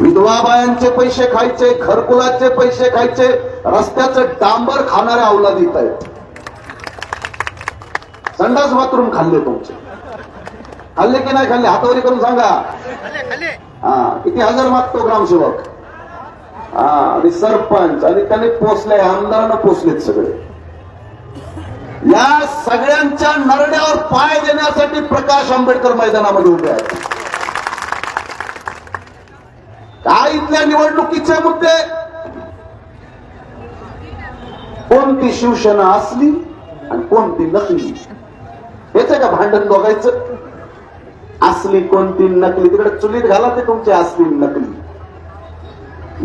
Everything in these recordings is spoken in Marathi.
विधवा बायांचे पैसे खायचे घरकुलाचे पैसे खायचे रस्त्याचं डांबर खाणारे अवलादित आहेत. संडास बाथरूम खाल्ले तुमचे. खाल्ले की नाही खाल्ले हातावरी करून सांगा. हा किती हजार मागतो ग्रामसेवक? हा आणि सरपंच आणि त्याने पोचले आमदारांना पोचलेत सगळे. या सगळ्यांच्या नरड्यावर पाय देण्यासाठी प्रकाश आंबेडकर मैदानामध्ये उभे आहेत. काय इथल्या निवडणुकीचे मुद्दे. कोणती शिवसेना असली आणि कोणती नकली? येते का भांडण बघायचं असली कोणती नकली? तिकडे चुलीत घाला ते तुमची असली नकली.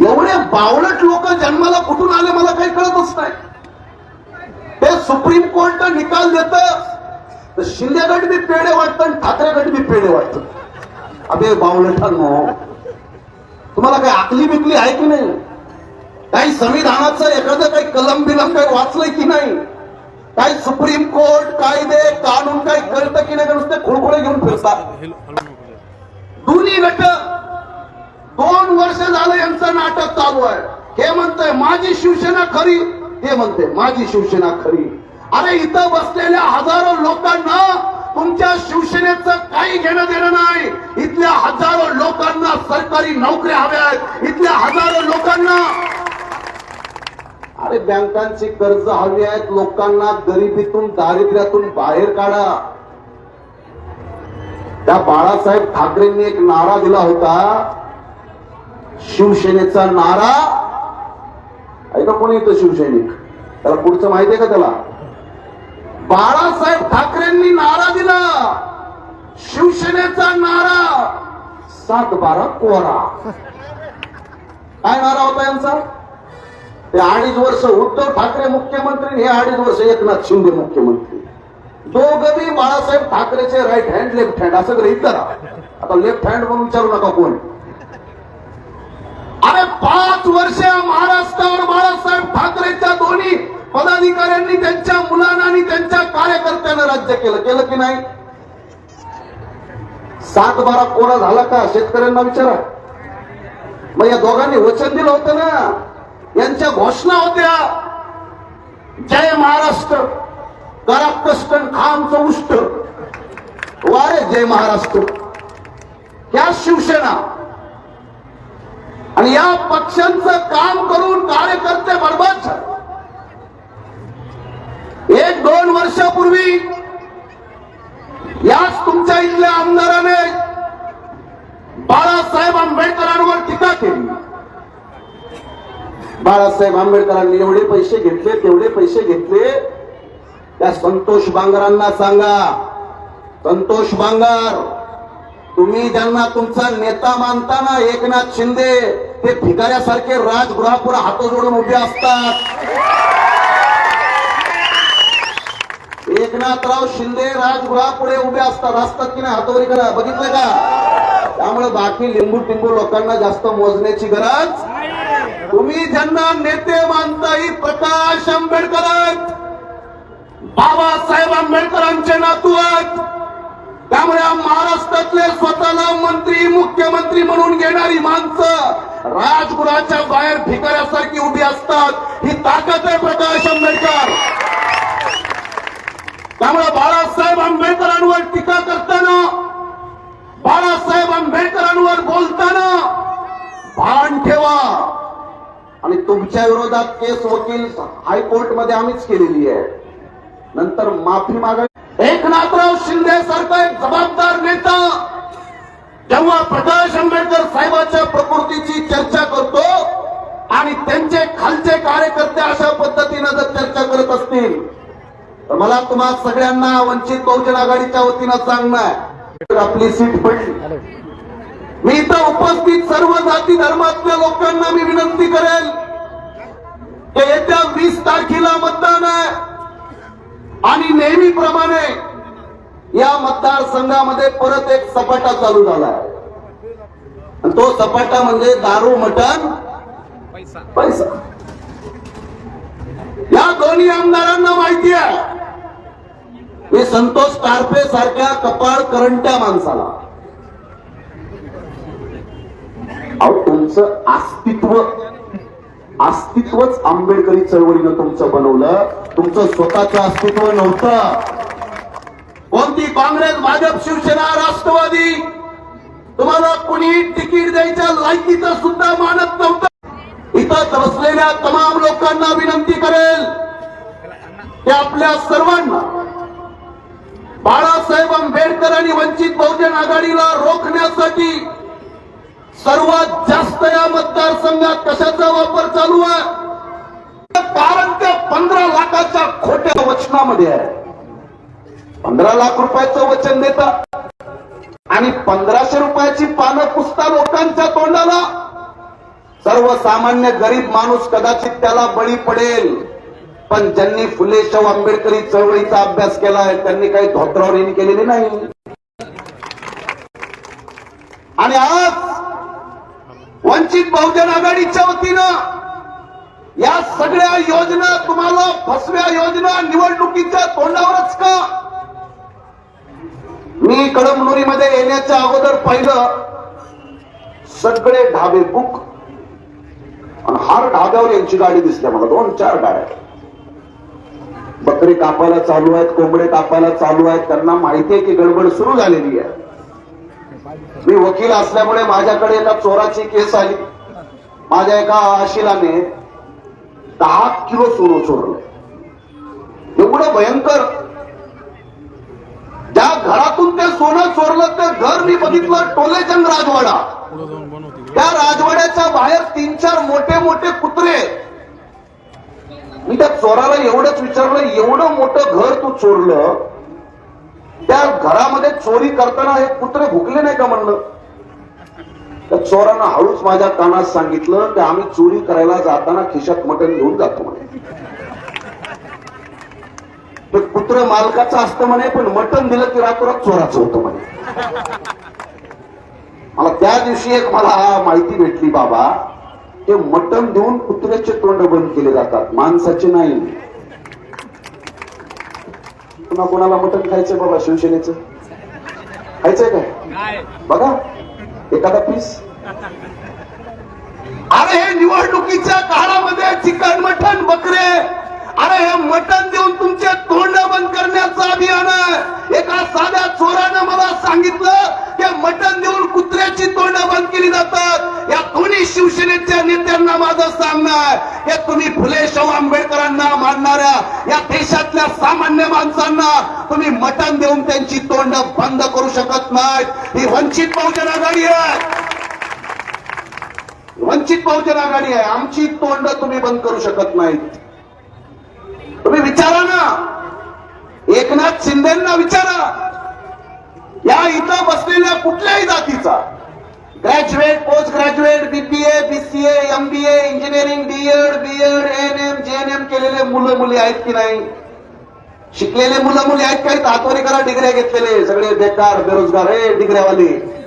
एवढे बावळट लोक जन्माला कुठून आले मला काही कळतच नाही. ते सुप्रीम कोर्ट निकाल देत तर शिंदे गट बी पेढे वाटतं आणि ठाकरे गट बी पेढे वाटत. अबे बावळटांनो तुम्हाला काही आकली बिकली आहे की नाही? काही संविधानाचं एखादं काही कलम बिलम काही वाचलंय की नाही? काही सुप्रीम कोर्ट कायदे कानून काही कळतं की नाही नुसते खुळखुळे घेऊन फिरतात. दोन्ही गट दोन वर्ष झालं यांचं नाटक चालू आहे. हे म्हणतंय माझी शिवसेना खरी. हे म्हणते माझी शिवसेना खरी. अरे इथं बसलेल्या हजारो लोकांना तुमच्या शिवसेनेचं काही घेणं देणं नाही. इथल्या हजारो लोकांना सरकारी नोकऱ्या हव्या आहेत. इथल्या हजारो लोकांना. अरे बँकांची कर्ज हवी आहेत. लोकांना गरिबीतून दारिद्र्यातून बाहेर काढा. त्या बाळासाहेब ठाकरेंनी एक नारा दिला होता. शिवसेनेचा नारा. ऐका कोणी येतं शिवसैनिक? त्याला पुढचं माहितीये का त्याला? बाळासाहेब ठाकरेंनी नारा दिला. शिवसेनेचा नारा. सात बारा कोरा. काय नारा होता यांचा? ते अडीच वर्ष उद्धव ठाकरे मुख्यमंत्री हे अडीच वर्ष एकनाथ शिंदे मुख्यमंत्री. दोघी बाळासाहेब ठाकरेचे राईट हँड लेफ्ट हँड असं ग्रहित करा आता लेफ्ट हँड म्हणून विचारू नका कोण. अरे पाच वर्ष महाराष्ट्रावर बाळासाहेब ठाकरेच्या दोन्ही पदाधिकाऱ्यांनी त्यांच्या मुलांना आणि त्यांच्या कार्यकर्त्यांना राज्य केलं. केलं की नाही? सात बारा कोरा झाला का? शेतकऱ्यांना विचारा. मग या दोघांनी वचन दिलं होतं ना? यांच्या घोषणा होत्या. जय महाराष्ट्र. करा कष्ट खामचं उष्ट. वारे जय महाराष्ट्र. या शिवसेना. आणि या पक्षांचं काम करून कार्यकर्ते बरबाद झाले. एक दोन वर्षापूर्वी याच तुमच्या इथल्या आमदाराने बाळासाहेब आंबेडकरांवर टीका केली. बाळासाहेब आंबेडकरांनी एवढे पैसे घेतले तेवढे पैसे घेतले. त्या संतोष बांगरांना सांगा संतोष बांगर तुम्ही ज्यांना तुमचा नेता मानताना एकनाथ शिंदे ते भिकाऱ्यासारखे राजगृहापुढे हात जोडून उभे असतात. एकनाथराव शिंदे राजगृहापुढे उभे असतात. असतात की नाही हातवरी करा. बघितलं का? त्यामुळे बाकी लिंबू टिंबू लोकांना जास्त मोजण्याची गरज तुम्ही ज्यांना नेते मानता ही प्रकाश आंबेडकर बाबासाहेब आंबेडकरांचे नातू आहेत. त्यामुळे महाराष्ट्रातले स्वतःला मंत्री मुख्यमंत्री म्हणून घेणारी माणसं राजगुराच्या बाहेर भिकाऱ्यासारखी उभी असतात. ही ताकद आहे प्रकाश आंबेडकर. त्यामुळे बाळासाहेब आंबेडकरांवर टीका करताना बाळासाहेब आंबेडकरांवर बोलताना भान ठेवा. आणि तुमच्या विरोधात केस वकील हायकोर्टमध्ये आम्हीच केलेली आहे. नंतर माफी मागा एकनाथराव शिंदे सारखा एक जबाबदार नेता जेव्हा प्रकाश आंबेडकर साहेबांच्या प्रकृतीची चर्चा करतो आणि त्यांचे खालचे कार्यकर्ते अशा पद्धतीनं जर चर्चा करत असतील तर मला तुम्हा सगळ्यांना वंचित बहुजन आघाडीच्या वतीनं सांगणं आहे. आपली सीट पडली. मी इथं उपस्थित सर्व जाती धर्मातल्या लोकांना मी विनंती करेल की येत्या वीस तारखेला मतदान आहे. आणि नेहमीप्रमाणे या मतदारसंघामध्ये परत एक सपाटा चालू झाला आहे. तो सपाटा म्हणजे दारू मटण पैसा. या दोन्ही आमदारांना माहिती आहे. मी संतोष टारपे सारख्या कपाळ करंट्या माणसाला. अहो, तुमचं अस्तित्व अस्तित्वच आंबेडकरी चळवळीनं तुमचं बनवलं. तुमचं स्वतःचं अस्तित्व नव्हतं. कोणती काँग्रेस भाजप शिवसेना राष्ट्रवादी? तुम्हाला कुणी तिकीट द्यायच्या लायकीचं सुद्धा मानत नव्हतं. इथं बसलेल्या तमाम लोकांना विनंती करेल. की आपल्या सर्वांना बाळासाहेब आंबेडकर आणि वंचित बहुजन आघाडीला रोखण्यासाठी सर्वात जास्त या मतदारसंघात कशाचा वापर चालू आहे? कारण त्या पंधरा लाखाच्या खोट्या वचनामध्ये आहे. पंधरा लाख रुपयाचं वचन देतात आणि पंधराशे रुपयाची पानं पुसता लोकांच्या तोंडाला. सर्वसामान्य गरीब माणूस कदाचित त्याला बळी पडेल. पण ज्यांनी फुले शाहू आंबेडकरी चळवळीचा अभ्यास केलाय त्यांनी काही धोत्रावणी केलेली नाही. आणि आज वंचित बहुजन आघाडीच्या वतीनं या सगळ्या योजना तुम्हाला फसव्या योजना निवडणुकीच्या तोंडावरच का? मी कळमनुरीमध्ये येण्याच्या अगोदर पाहिलं सगळे ढाबे बुक आणि हर ढाब्यावर यांची गाडी दिसल्या मला दोन चार गाड्या. बकरी कापायला चालू आहेत कोंबडे कापायला चालू आहेत त्यांना माहिती आहे की गडबड सुरू झालेली आहे. मी वकील असल्यामुळे माझ्याकडे एका चोराची केस आली. माझ्या एका आशिलाने दहा किलो सोनं चोरलं. एवढं भयंकर. ज्या घरातून ते सोनं चोरलं ते घर मी बघितलं टोलेचंद राजवाडा. त्या राजवाड्याच्या बाहेर तीन चार मोठे मोठे कुत्रे मी त्या चोराला एवढंच विचारलं एवढं मोठं घर तू चोरलं त्या घरामध्ये चोरी करताना हे कुत्रे भुकले नाही का म्हणलं? त्या चोरानं हळूच माझ्या कानात सांगितलं की आम्ही चोरी करायला जाताना खिशात मटण घेऊन जातो म्हणे. ते कुत्र मालकाचं असतं म्हणे पण मटण दिलं की रातोरात चोराचं होतं म्हणे. मला त्या दिवशी एक मला माहिती भेटली बाबा ते मटण देऊन कुत्र्याचे तोंड बंद केले जातात. माणसाचे नाही. पुन्हा कोणाला मटण खायचंय बाबा शिवसेनेचं? खायचंय काय? बघा. एखादा पीस अरे हे निवडणुकीच्या काळामध्ये चिकन मटण बकरे. अरे हे मटण देऊन तुमचे तोंड बंद करण्याचं अभियान एका साध्या चोरानं मला सांगितलं की मटण देऊन कुत्र्याची तोंड बंद केली जातात. या दोन्ही शिवसेनेच्या नेत्यांना माझं सांगणं आहे. हे तुम्ही फुले शाहू आंबेडकरांना मानणाऱ्या या देशातल्या सामान्य माणसांना तुम्ही मटण देऊन त्यांची तोंड बंद करू शकत नाहीत. ही वंचित बहुजन आघाडी आहे. वंचित बहुजन आघाडी आहे. आमची तोंड तुम्ही बंद करू शकत नाहीत. तुम्ही विचारा ना. एकनाथ शिंदेना विचारा. या इथं बसलेल्या कुठल्याही जातीचा. Graduate post graduate BBA BCA MBA engineering DEd BEd N M J N M केलेले मुलं मुली आहेत की नाही? शिकलेले मुलं मुली आहेत काही तात्वरी करा डिग्र्या घेतलेले. सगळे बेकार बेरोजगार. हे डिग्र्यावाले.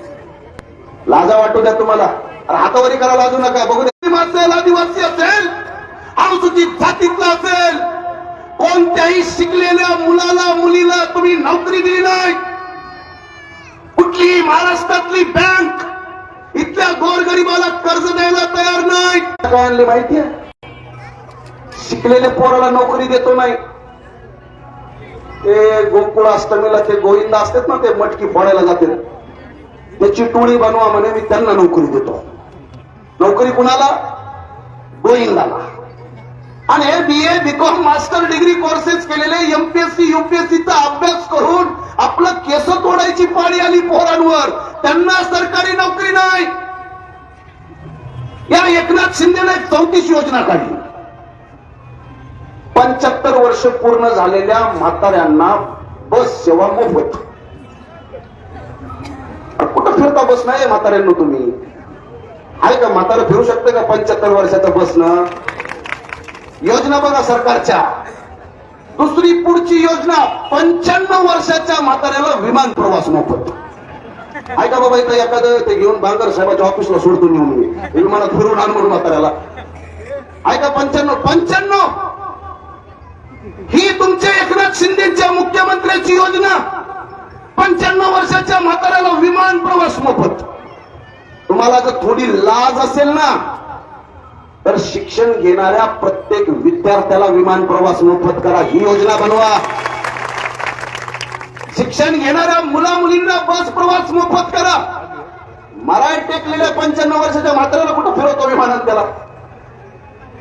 लाजा वाटू द्या तुम्हाला. हातावरी करा लाजू नका. बघू द्या असेल आदिवासी असेल. अनुसूचित जातीतला असेल. कोणत्याही शिकलेल्या मुलाला मुलीला तुम्ही नोकरी दिली नाही. कुठलीही महाराष्ट्रातली बँक इथल्या गोरगरिबाला कर्ज द्यायला तयार नाही. काय आणले माहितीये? शिकलेल्या पोराला नोकरी देतो नाही. ते गोकुळ अष्टमीला ते गोविंद असतात ना ते मटकी फोडायला जाते त्याची टोळी बनवा म्हणे मी त्यांना नोकरी देतो. नोकरी कुणाला? गोविंदाला. आणि हे B A BCom master degree courses केलेले एमपीएससी युपीएससीचा अभ्यास करून आपलं केस तोडायची पाळी आली पोरांवर. त्यांना सरकारी नोकरी नाही. या एकनाथ शिंदेने चौतीस योजना काढली. पंच्याहत्तर वर्ष पूर्ण झालेल्या म्हाताऱ्यांना बस सेवा मोफत. कुठं फिरता बस नाही म्हाताऱ्यांना तुम्ही? आहे का म्हातारा फिरू शकते का पंच्याहत्तर वर्षाचं बसनं? योजना बघा सरकारच्या. दुसरी पुढची योजना पंच्याण्णव वर्षाच्या म्हाताऱ्याला विमान प्रवास मोफत. ऐका बाबा इथं एखादं ते घेऊन बांगर साहेबाच्या ऑफिसला सोडतो नेऊन मी. विमानात फिरून आण म्हणून म्हाताऱ्याला. ऐका पंच्याण्णव पंच्याण्णव! ही तुमच्या एकनाथ शिंदेच्या मुख्यमंत्र्याची योजना पंच्याण्णव वर्षाच्या म्हाताऱ्याला विमान प्रवास मोफत. तुम्हाला जर थोडी लाज असेल ना तर शिक्षण घेणाऱ्या प्रत्येक विद्यार्थ्याला विमान प्रवास मोफत करा. ही योजना बनवा. शिक्षण घेणाऱ्या मुला मुलींना बस प्रवास मोफत करा. मराठी टेकलेल्या पंच्याण्णव वर्षाच्या म्हाताऱ्याला कुठं फिरवतो विमानात त्याला?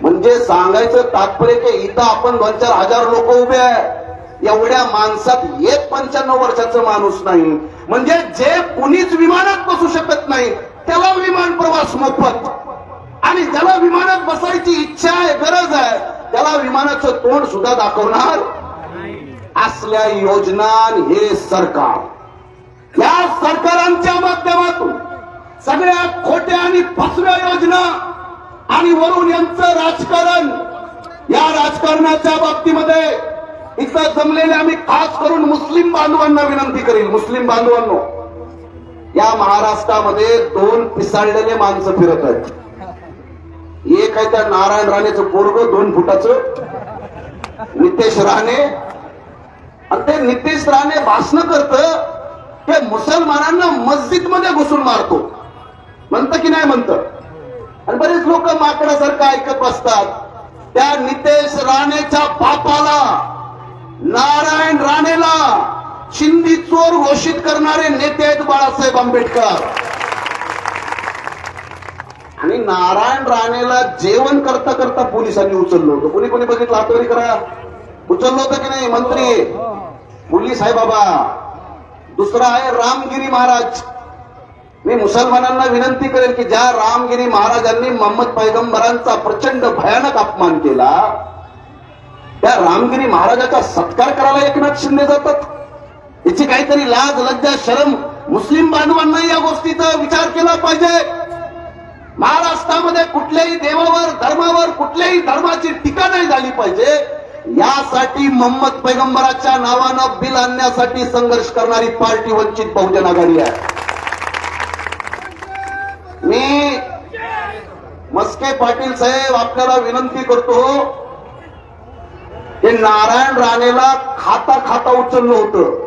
म्हणजे सांगायचं तात्पर्य की इथं आपण दोन चार हजार लोक उभे आहे. एवढ्या माणसात एक पंच्याण्णव वर्षाचा माणूस नाही. म्हणजे जे कुणीच विमानात बसू शकत नाही त्याला विमान प्रवास मोफत. आणि ज्याला विमानात बसायची इच्छा आहे गरज आहे त्याला विमानाचं तोंड सुद्धा दाखवणार असल्या योजना हे सरकार. या सरकारांच्या माध्यमातून सगळ्या खोट्या आणि फसव्या योजना आणि वरून यांचं राजकारण या राजकारणाच्या बाबतीमध्ये इथं जमलेले आम्ही खास करून मुस्लिम बांधवांना विनंती करील. मुस्लिम बांधवांनो या महाराष्ट्रामध्ये दोन पिसाळलेले माणसं फिरत आहेत. एक आहे त्या नारायण राणेचं पोरग दोन फुटाचं. नितेश राणे. आणि ते नितेश राणे भाषण करत ते मुसलमानांना मस्जिदमध्ये घुसून मारतो. म्हणत की नाही म्हणत? आणि बरेच लोक माकडासारखं ऐकत बसतात. त्या नितेश राणेच्या बापाला नारायण राणेला चिंदी चोर घोषित करणारे नेते आहेत बाळासाहेब आंबेडकर. आणि नारायण राणेला जेवण करता करता पोलिसांनी उचललं होतं. कोणी कोणी बघितलं? हातवरी करा. उचललं होतं की नाही? मंत्री. पोलीस आहे बाबा. दुसरा आहे रामगिरी महाराज. मी मुसलमानांना विनंती करेन की ज्या रामगिरी महाराजांनी मोहम्मद पैगंबरांचा प्रचंड भयानक अपमान केला त्या रामगिरी महाराजाचा सत्कार करायला एकनाथ शिंदे जातात. याची काहीतरी लाज लज्जा शरम मुस्लिम बांधवांना या गोष्टीचा विचार केला पाहिजे. महाराष्ट्रामध्ये कुठल्याही देवावर धर्मावर कुठल्याही धर्माची टीका नाही झाली पाहिजे. यासाठी मोहम्मद पैगंबराच्या नावानं बिल आणण्यासाठी संघर्ष करणारी पार्टी वंचित बहुजन आघाडी आहे. मी मस्के पाटील साहेब आपल्याला विनंती करतो की नारायण राणेला खाता खाता उचललं होतं.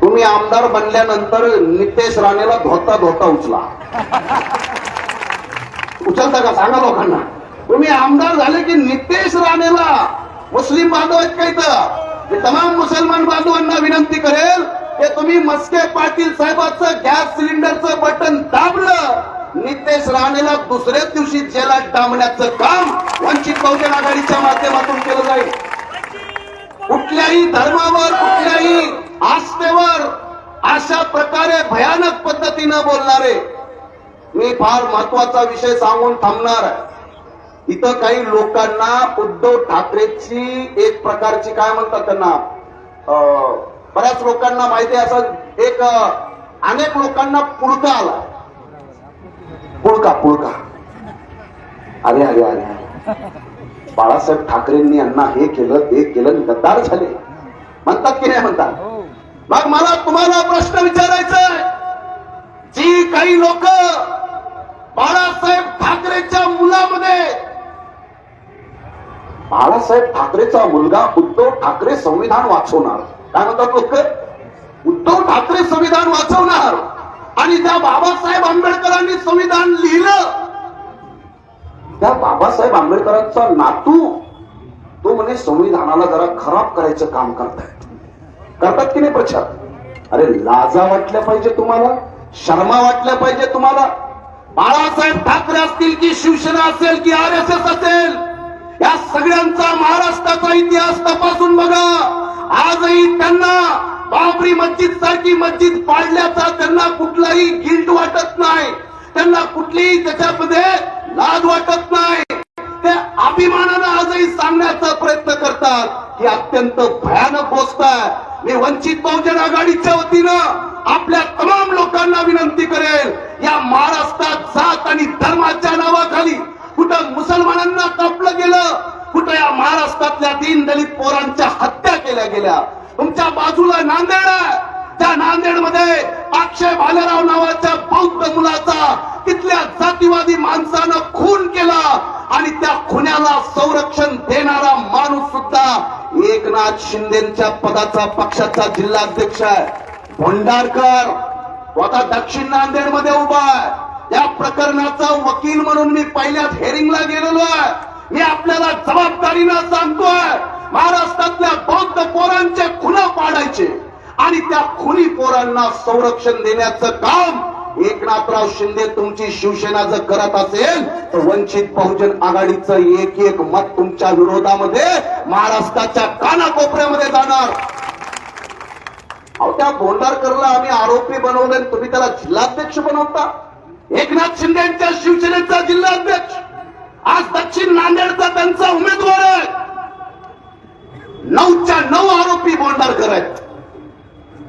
तुम्ही आमदार बनल्यानंतर नितेश राणेला धोता धोता उचला. उचलता का? सांगा लोकांना. तुम्ही आमदार झाले की नितेश राणेला मुस्लिम बांधव आहेत का मी तमाम मुसलमान बांधवांना विनंती करेल की तुम्ही मस्के पाटील साहेबाचं गॅस सिलेंडरचं बटन दाबलं नितेश राणेला दुसऱ्याच दिवशी जेलात डांबण्याचं काम वंचित बहुजन आघाडीच्या माध्यमातून केलं जाईल. कुठल्याही धर्मावर कुठल्याही आस्थेवर अशा प्रकारे भयानक पद्धतीनं बोलणारे मी फार महत्त्वाचा विषय सांगून थांबणार आहे. इथं काही लोकांना उद्धव ठाकरेची एक प्रकारची काय म्हणतात त्यांना बऱ्याच लोकांना माहिती आहे असं एक अनेक लोकांना पुळका आला. पुळका पुळका अरे अरे अरे अरे बाळासाहेब ठाकरेंनी यांना हे केलं ते केलं गद्दार झाले. म्हणतात की नाही म्हणतात? मग मला तुम्हाला प्रश्न विचारायचा आहे. जी काही लोक बाळासाहेब ठाकरेच्या मुलामध्ये. बाळासाहेब ठाकरेचा मुलगा उद्धव ठाकरे संविधान वाचवणार. काय म्हणतात लोक? उद्धव ठाकरे संविधान वाचवणार. आणि त्या बाबासाहेब आंबेडकरांनी संविधान लिहिलं. त्या बाबासाहेब आंबेडकरांचा नातू तो म्हणे संविधानाला जरा खराब करायचं काम करतायत. करतात की नाही प्रचार? अरे लाजा वाटल्या पाहिजे तुम्हाला शर्मा वाटल्या पाहिजे तुम्हाला बाळासाहेब ठाकरे असतील की शिवसेना असेल की आर एस एस असेल या सगळ्यांचा महाराष्ट्राचा इतिहास तपासून बघा. आजही त्यांना बाबरी मस्जिद सारखी मस्जिद पाडल्याचा त्यांना कुठलाही गिल्ट वाटत नाही. त्यांना कुठलीही त्याच्यामध्ये लाज वाटत नाही. ते अभिमानानं आजही सांगण्याचा प्रयत्न करतात ही अत्यंत भयानक गोष्ट आहे. मी वंचित बहुजन आघाडीच्या वतीनं आपल्या तमाम लोकांना विनंती करेल या महाराष्ट्रात जात आणि धर्माच्या नावाखाली कुठं मुसलमानांना कापलं गेलं कुठं या महाराष्ट्रातल्या तीन दलित पोरांच्या हत्या केल्या गेल्या. तुमच्या बाजूला नांदेड आहे. त्या नांदेडमध्ये अक्षय भालेराव नावाच्या बौद्ध मुलाचा तिथल्या जातीवादी माणसानं खून केला. आणि त्या खुन्याला संरक्षण देणारा माणूस सुद्धा एकनाथ शिंदेच्या पदाचा पक्षाचा जिल्हाध्यक्ष आहे. भोंडारकर तो आता दक्षिण नांदेडमध्ये उभा आहे. या प्रकरणाचा वकील म्हणून मी पहिल्याच हेरिंगला गेलेलो आहे. मी आपल्याला जबाबदारीनं सांगतोय महाराष्ट्रातल्या बौद्ध पोरांचे खुना पाडायचे आणि त्या खुनी पोरांना संरक्षण देण्याचं काम एकनाथराव शिंदे तुमची शिवसेना जर करत असेल तर वंचित बहुजन आघाडीचं एक एक मत तुमच्या विरोधामध्ये महाराष्ट्राच्या कानाकोपऱ्यामध्ये जाणार. अहो त्या बोंडारकरला आम्ही आरोपी बनवले तुम्ही त्याला जिल्हाध्यक्ष बनवता. एकनाथ शिंदेच्या शिवसेनेचा जिल्हाध्यक्ष. आज दक्षिण नांदेडचा त्यांचा उमेदवार आहे. नऊच्या नऊ आरोपी बोंडारकर आहेत.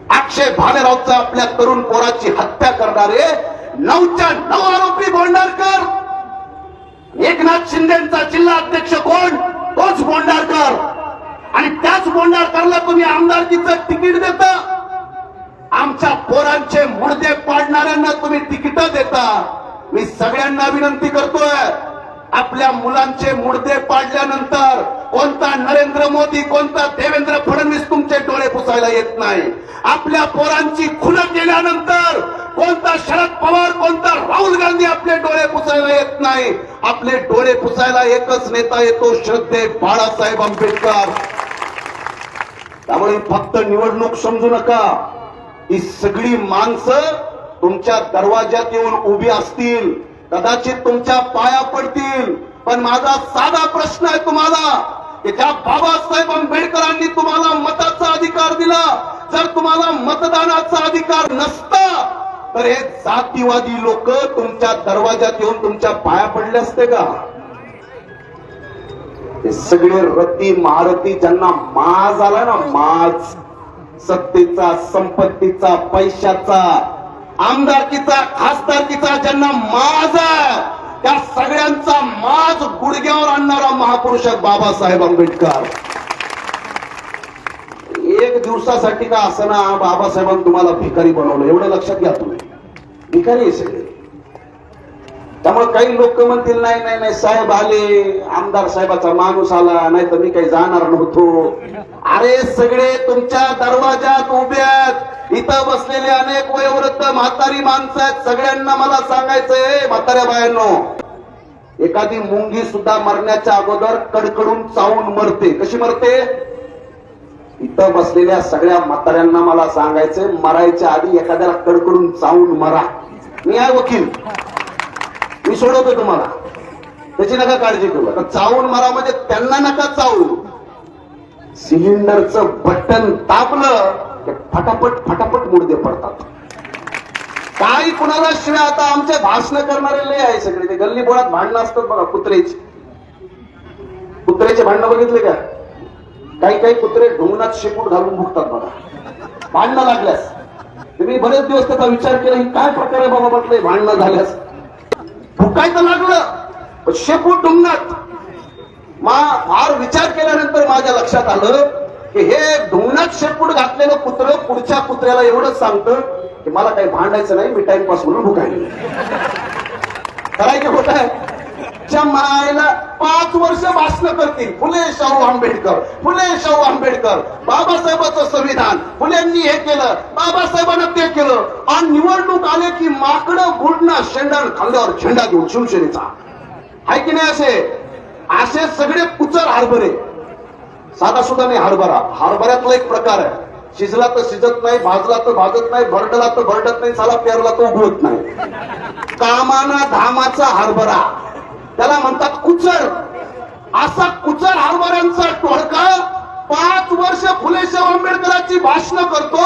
अक्षय भालेरावचा आपल्या तरुण पोराची हत्या करणारे नऊच्या नऊ आरोपी बोंडारकर. एकनाथ शिंदेचा जिल्हा अध्यक्ष कोण? तोच बोंडारकर. आणि त्याच बोंडारकरला तुम्ही आमदारकीचं तिकीट देता. आमच्या पोरांचे मुर्दे पाडणाऱ्यांना तुम्ही तिकीट देता. मी सगळ्यांना विनंती करतोय आपल्या मुलांचे मुडदे पाडल्यानंतर कोणता नरेंद्र मोदी कोणता देवेंद्र फडणवीस तुमचे डोळे पुसायला येत नाही. आपल्या पोरांची खुलं केल्यानंतर कोणता शरद पवार कोणता राहुल गांधी आपले डोळे पुसायला येत नाही. आपले डोळे पुसायला एकच नेता येतो श्रद्धे बाळासाहेब आंबेडकर. त्यामुळे फक्त निवडणूक समजू नका. ही सगळी माणसं तुमच्या दरवाज्यात येऊन उभी असतील. कदाचित तुमच्या पाया पडतील पण माझा साधा प्रश्न आहे तुम्हाला. की ज्या बाबासाहेब आंबेडकरांनी तुम्हाला मताचा अधिकार दिला. जर तुम्हाला मतदानाचा अधिकार नसता तर हे जातीवादी लोक तुमच्या दरवाज्यात येऊन तुमच्या पाया पडले असते का? हे सगळे रती महारथी ज्यांना माज आला ना माज सत्तेचा संपत्तीचा पैशाचा आमदारकीचा खासदारकीचा ज्यांना माज आहे त्या सगळ्यांचा माज गुडघ्यावर आणणारा महापुरुष आहे बाबासाहेब आंबेडकर. एक दिवसासाठी का असं बाबासाहेबांनी तुम्हाला भिकारी बनवलं? एवढं लक्षात घ्या तुम्ही. भिकारी आहे सगळे. त्यामुळे काही लोक म्हणतील नाही नाही नाही साहेब आले आमदार साहेबाचा माणूस आला नाही तर मी काही जाणार नव्हतो. अरे सगळे तुमच्या दरवाजात उभ्यात इथं बसलेले अनेक वयोवृद्ध म्हातारी माणसं आहेत. सगळ्यांना मला सांगायचंय म्हाताऱ्या बायांनो एखादी मुंगी सुद्धा मरण्याच्या अगोदर कडकडून चावून मरते. कशी मरते? इथं बसलेल्या सगळ्या म्हाताऱ्यांना मला सांगायचंय मरायच्या आधी एखाद्याला कडकडून चावून मरा. मी आहे वकील. मी सोडवतो तुम्हाला. त्याची नका काळजी करू. आता चावून मरा म्हणजे त्यांना नका चावू. सिलेंडरचं बटन तापलं की फटाफट फटाफट मुडदे पडतात. काही कुणाला शिवाय आता आमचे भाषण करणारे लय आहे सगळे. ते गल्ली बोळात भांडणं असतात बघा कुत्रेची. कुत्र्याचे भांडणं बघितले का? काही काही कुत्रे ढोंगणात शेपूट घालून भुकतात बघा. भांडणं लागल्यास. तुम्ही बरेच दिवस त्याचा विचार केला ही काय प्रकार आहे बाबा म्हटलंय भांडणं झाल्यास? भुकायचं लागलं पण शेपूट ढोंगणात. मा फार विचार केल्यानंतर माझ्या लक्षात आलं की हे डुंगणात शेपूट घातलेलं कुत्र पुढच्या कुत्र्याला एवढंच सांगतं की मला काही भांडायचं नाही मी टाइमपास म्हणून भुकायला करायचे होत आहे? मायला पाच वर्ष भाषण करतील फुले शाहू आंबेडकर फुले शाहू आंबेडकर बाबासाहेबांचं संविधान फुलेंनी हे केलं बाबासाहेबांना ते केलं आणि निवडणूक आले की माकडं गुडणं शेंडण खांद्यावर झेंडा घेऊन शिवसेनेचा. आहे की नाही असे? असे सगळे कुचर हरभरे. साधा सुद्धा नाही हरभरा. हरभऱ्यातला एक प्रकार आहे. शिजला तर शिजत नाही भाजला तर भाजत नाही भरडला तर भरडत नाही साला पेरला तर उगवत नाही. कामाना धामाचा हरभरा. त्याला म्हणतात कुचर असा कुचर हरभऱ्यांचा टोळका पाच वर्ष फुले शाहू आंबेडकरांची भाषणं करतो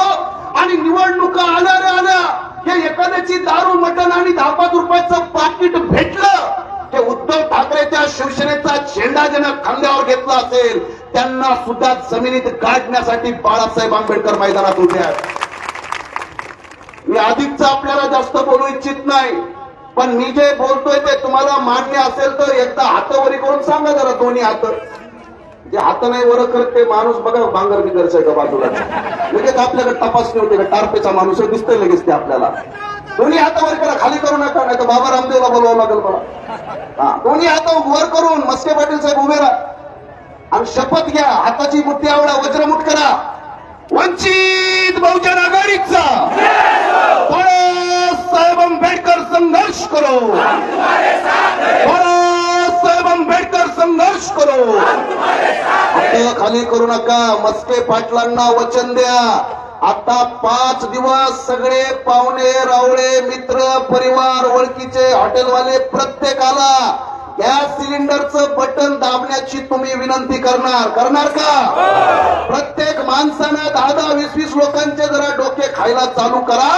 आणि निवडणुका आल्या रे आल्या. हे एखाद्याची दारू मटण आणि दहा पाच रुपयाचं पाकिट भेटलं. ते उद्धव ठाकरेच्या शिवसेनेचा झेंडा ज्यानं खांद्यावर घेतला असेल त्यांना सुद्धा जमिनीत काढण्यासाठी बाळासाहेब आंबेडकर मैदानात उभे आहेत. मी अधिकच आपल्याला जास्त बोलू इच्छित नाही पण मी जे बोलतोय ते तुम्हाला मान्य असेल तर एकदा हातावरी करून सांगा जरा दोन्ही हात. जे हात नाही वर करत ते माणूस बघा बांगर बिगरचं आहे का बाजूला. लगेच आपल्याकडे तपासणी होते का? टारपेचा माणूस दिसतोय लगेच ते आपल्याला. दोन्ही हातावर करा खाली करू नका नाही तर बाबा रामदेवला बोलवावं लागेल मला. हा दोन्ही हात वर करून मस्के पाटील साहेब उभे राहा. आणि शपथ घ्या. हाताची मुठ्ठी आवडा वज्रमुठ करा. वंचित बहुजन आघाडीचा. बाळासाहेब आंबेडकर संघर्ष करो. बाळासाहेब आंबेडकर संघर्ष करो. हात खाली करू नका. मस्के पाटलांना वचन द्या. आता पाच दिवस सगळे पाहुणे रावळे मित्र परिवार ओळखीचे हॉटेलवाले प्रत्येकाला गॅस सिलेंडरचं बटन दाबण्याची तुम्ही विनंती करणार. करणार का? प्रत्येक माणसानं दहा दहा वीस वीस लोकांचे जरा डोके खायला चालू करा.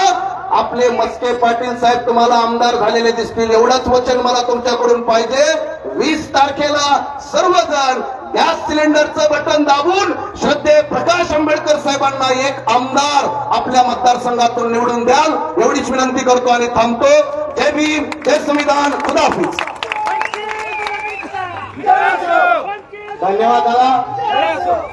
आपले मस्के पाटील साहेब तुम्हाला आमदार झालेले दिसतील. एवढंच वचन मला तुमच्याकडून पाहिजे. वीस तारखेला सर्वजण गॅस सिलेंडरचं बटन दाबून श्रद्धे प्रकाश आंबेडकर साहेबांना एक आमदार आपल्या मतदारसंघातून निवडून द्याल. एवढीच विनंती करतो आणि थांबतो. जय भीम जय संविधान. खुदाफिज धन्यवाद दादा.